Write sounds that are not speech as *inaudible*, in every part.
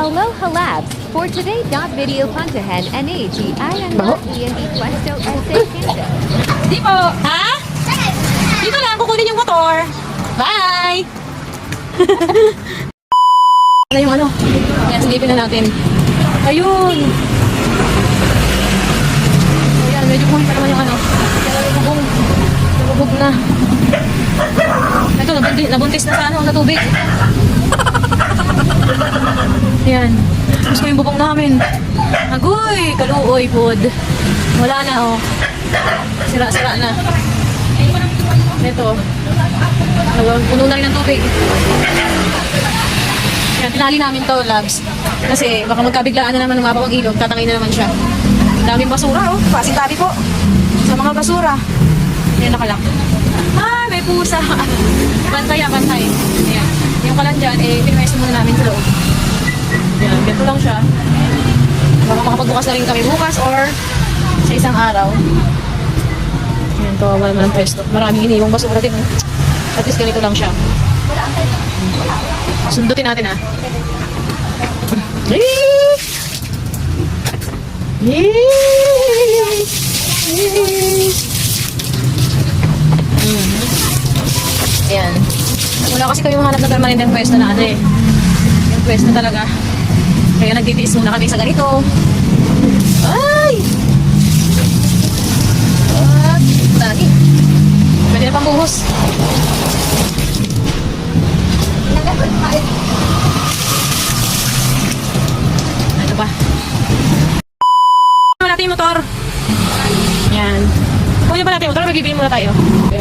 Aloha Labs. For today, dot video puntahan NAG ay ang Baho. iyan di Puesto SA Kansas. Di po. Ha? Dito lang, kukunin yung motor. Bye! *laughs* ano yung ano? Yan, silipin na natin. Ayun! Ayan, medyo kuhin pa naman yung ano. Nabubog. Nabubog na. Ito, nabuntis, nabuntis na sa ano, sa tubig. Ayan. Gusto yung bubong namin. Agoy! Kaluoy, pod. Wala na, oh. Sira-sira na. Ito. Puno na rin ng tubig. Yan, tinali namin to, labs. Kasi baka magkabiglaan na naman umapaw ang ilog, tatangay na naman siya. Daming basura, oh. Pasing tabi po. Sa mga basura. Yan, nakalak. Ah, may pusa. *laughs* Bantay, ah, bantay. Ayan. Yung kalan dyan, eh, pinwesto muna namin sa loob. Yan, ganito lang siya. Baka makapagbukas na rin kami bukas or sa isang araw. Yan, kawawa naman ang pwesto. Maraming iniwang basura din. eh. At least ganito lang siya. Sundutin natin ah. Yee! Yee! Yee! Mm. Ayan. Wala kasi kami mahanap na permanenteng pwesto na ano eh. Yung pwesto talaga. Kaya nagtitiis muna kami sa ganito. Ay! At, lagi. Pwede na pang buhos. Ano ba? Kunin natin yung motor. Yan. Kunin ba natin yung motor? Magbibili muna tayo.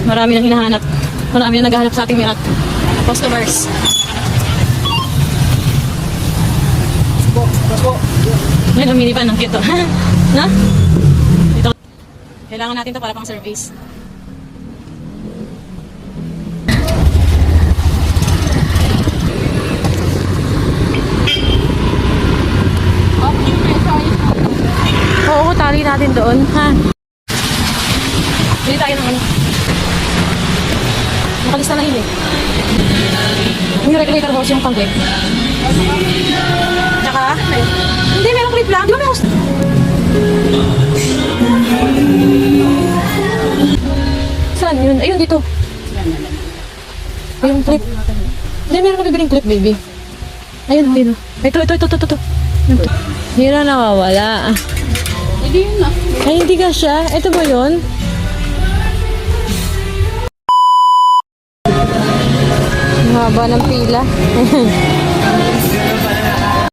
Marami nang hinahanap. Marami na naghahanap sa ating mirat. Customers. Ngayon, umini pa ng kito. *laughs* na? Ito. Kailangan natin to para pang service. Oo, tali natin doon, ha? Bili tayo ng ano. Nakalista na yun eh. Yung regulator hose yung pang-clip. Tsaka, hindi, Saan yun? Ayun, dito. Yung clip. Hindi, meron nabibiling clip, baby. Ayun, ayun. Ito, ito, ito, ito, ito. ito. Hindi na nawawala. Hindi yun na. Ay, hindi ka siya. Ito ba yun? Ang haba ng pila. *laughs*